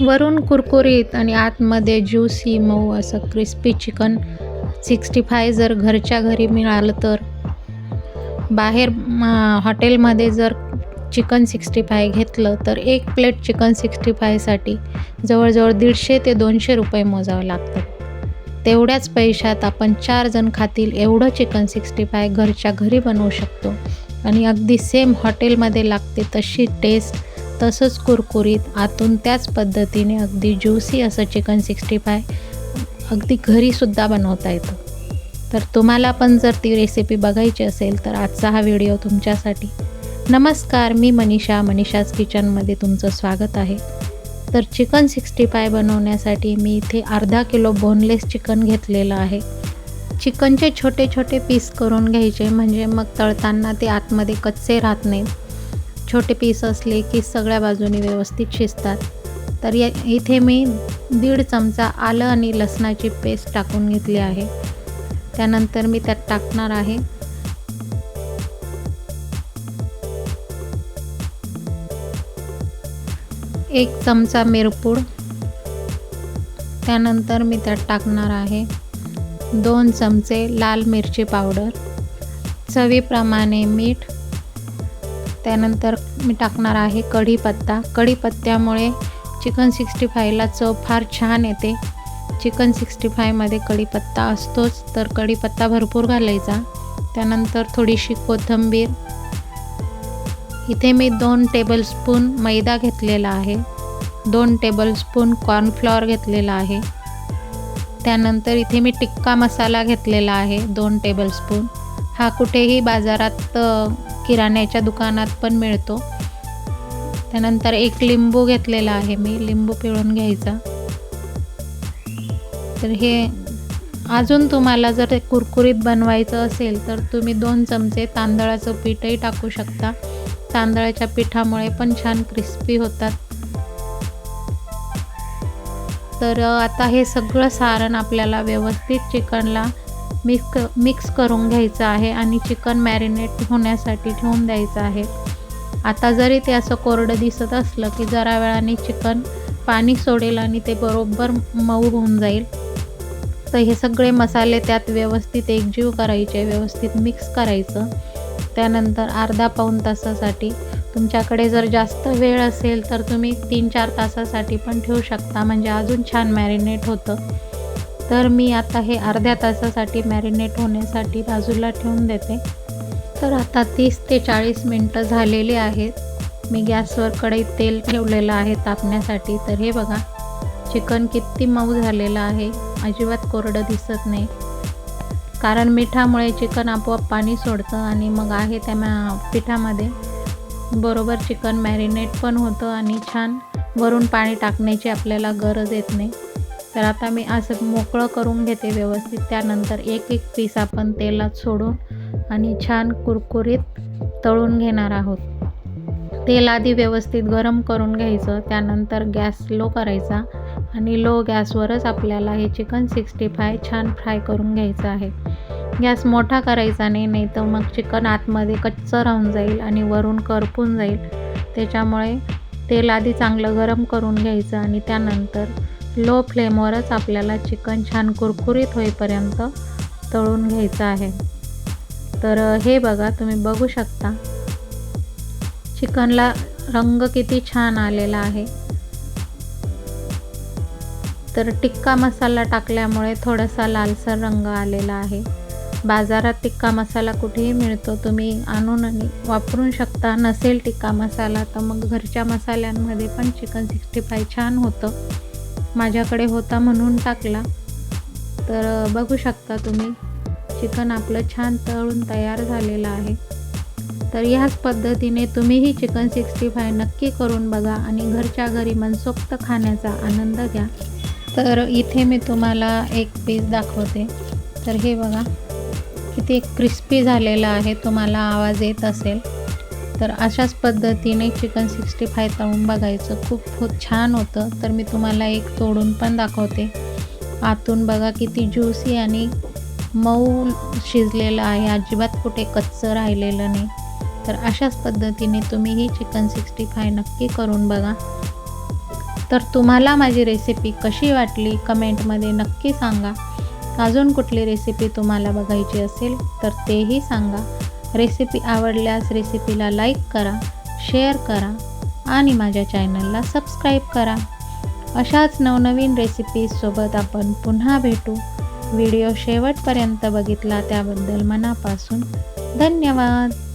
वरून कुरकुरीत आणि आतमध्ये ज्युसी मऊ असं क्रिस्पी चिकन सिक्स्टी फाय जर घरच्या घरी मिळालं तर. बाहेर हॉटेलमध्ये जर चिकन सिक्स्टी फाय घेतलं तर एक प्लेट चिकन सिक्स्टी फायसाठी जवळजवळ दीडशे ते दोनशे रुपये मोजावं लागतात. तेवढ्याच पैशात आपण चार जण खातील एवढं चिकन सिक्स्टी फाय घरच्या घरी बनवू शकतो. आणि अगदी सेम हॉटेलमध्ये लागते तशी टेस्ट तसंच कुरकुरीत आतून त्याच पद्धतीने अगदी ज्युसी असं चिकन सिक्स्टी फाय अगदी घरीसुद्धा बनवता येतं. तर तुम्हाला पण जर ती रेसिपी बघायची असेल तर आजचा हा व्हिडिओ तुमच्यासाठी. नमस्कार मी मनीषा मनीषाज किचनमध्ये तुमचं स्वागत आहे. तर चिकन सिक्स्टी फाय बनवण्यासाठी मी इथे अर्धा किलो बोनलेस चिकन घेतलेलं आहे. चिकनचे छोटे छोटे पीस करून घ्यायचे म्हणजे मग तळताना ते आतमध्ये कच्चे राहत नाहीत छोटे पीस असले की सगळ्या बाजूनी व्यवस्थित शिजतात. तर या इथे मी दीड चमचा आलं आणि लसणाची पेस्ट टाकून घेतली आहे. त्यानंतर मी त्यात टाकणार आहे. एक चमचा मिरपूड. त्यानंतर मी त्यात टाकणार आहे दोन चमचे लाल मिरची पावडर. चवीप्रमाणे मीठ त्यानंतर मी टाकणार आहे कढीपत्ता. कढीपत्त्यामुळे चिकन सिक्स्टी फायला चव फार छान येते. चिकन सिक्स्टी फायमध्ये कढीपत्ता असतोच तर कढीपत्ता भरपूर घालायचा. त्यानंतर थोडीशी कोथिंबीर. इथे मी दोन टेबलस्पून मैदा घेतलेला आहे. दोन टेबलस्पून कॉर्नफ्लॉवर घेतलेला आहे. त्यानंतर इथे मी टिक्का मसाला घेतलेला आहे दोन टेबलस्पून हा कुठेही बाजारात किराण्याच्या दुकानात पण मिळतो. त्यानंतर एक लिंबू घेतलेला आहे मी लिंबू पिळून घ्यायचा. तर हे अजून तुम्हाला जर कुरकुरीत बनवायचं असेल तर तुम्ही दोन चमचे तांदळाचं पीठही टाकू शकता. तांदळाच्या पिठामुळे पण छान क्रिस्पी होतात. तर आता हे सगळं सारण आपल्याला व्यवस्थित चिकनला मिक्स मिक्स करून घ्यायचं आहे आणि चिकन मॅरिनेट होण्यासाठी ठेवून द्यायचं आहे. आता जरी ते असं कोरडं दिसत असलं की जरा वेळाने चिकन पाणी सोडेल आणि ते बरोबर मऊ होऊन जाईल तर हे सगळे मसाले त्यात व्यवस्थित एकजीव करायचे व्यवस्थित मिक्स करायचं. त्यानंतर अर्धा पाऊण तासासाठी तुमच्याकडे जर जास्त वेळ असेल तर तुम्ही तीन चार तासासाठी पण ठेवू शकता. म्हणजे अजून छान मॅरिनेट होतं. तर मी आता हे अर्ध्या तासासाठी मॅरिनेट होण्यासाठी बाजूला ठेवून देते. तर आता तीस ते चाळीस मिनटं झालेली आहेत. मी गॅसवर कढई तेल ठेवलेलं आहे तापण्यासाठी. तर हे बघा चिकन किती मऊ झालेलं आहे. अजिबात कोरडं दिसत नाही. कारण मिठामुळे चिकन आपोआप पाणी सोडतं आणि मग आहे त्या पिठामध्ये. बरोबर चिकन मॅरिनेट पण होतं आणि छान वरून पाणी टाकण्याची आपल्याला गरज येत नाही. तर आता मी असं मोकळं करून घेते व्यवस्थित. त्यानंतर एक एक पीस आपण तेलात सोडून आणि छान कुरकुरीत तळून घेणार आहोत. तेल आधी व्यवस्थित गरम करून घ्यायचं त्यानंतर गॅस लो करायचा आणि लो गॅसवरच आपल्याला हे चिकन सिक्स्टी फाय छान फ्राय करून घ्यायचं आहे. गॅस मोठा करायचा नाही नाही तर मग चिकन आतमध्ये कच्चं राहून जाईल आणि वरून करपून जाईल. त्याच्यामुळे तेल आधी चांगलं गरम करून घ्यायचं आणि त्यानंतर लो फ्लेमवरच आपल्याला चिकन छान कुरकुरीत होईपर्यंत तळून घ्यायचं आहे. तर हे बघा तुम्ही बघू शकता. चिकनला रंग किती छान आलेला आहे. तर टिक्का मसाला टाकल्यामुळे थोडासा लालसर रंग आलेला आहे. बाजारात टिक्का मसाला कुठेही मिळतो तुम्ही आणून आणि वापरू शकता. नसेल टिक्का मसाला तर मग घरच्या मसाल्यांमध्ये पण चिकन सिक्स्टी फाय छान होतं. माझ्याकडे होता म्हणून टाकला. तर बघू शकता तुम्ही चिकन आपलं छान तळून तयार झालेलं आहे. तर ह्याच पद्धतीने तुम्हीही चिकन सिक्स्टी फाय नक्की करून बघा आणि घरच्या घरी मनसोक्त खाण्याचा आनंद घ्या. तर इथे मी तुम्हाला एक पीस दाखवते. तर हे बघा किती क्रिस्पी झालेलं आहे तुम्हाला आवाज येत असेल. तर अशाच पद्धतीने चिकन सिक्स्टी फाय तळून बघायचं. खूप खूप छान होतं. तर मी तुम्हाला एक तोडून पण दाखवते. आतून बघा किती ज्युसी आणि मऊ शिजलेलं आहे. अजिबात कुठे कच्चं राहिलेलं नाही. तर अशाच पद्धतीने तुम्हीही चिकन सिक्स्टी फाय नक्की करून बघा. तर तुम्हाला माझी रेसिपी कशी वाटली कमेंटमध्ये नक्की सांगा. अजून कुठली रेसिपी तुम्हाला बघायची असेल तर तेही सांगा. रेसिपी आवडल्यास रेसिपीला लाईक करा शेअर करा आणि माझ्या चॅनलला सबस्क्राईब करा. अशाच नवनवीन रेसिपीजसोबत आपण पुन्हा भेटू. व्हिडिओ शेवटपर्यंत बघितला त्याबद्दल मनापासून धन्यवाद.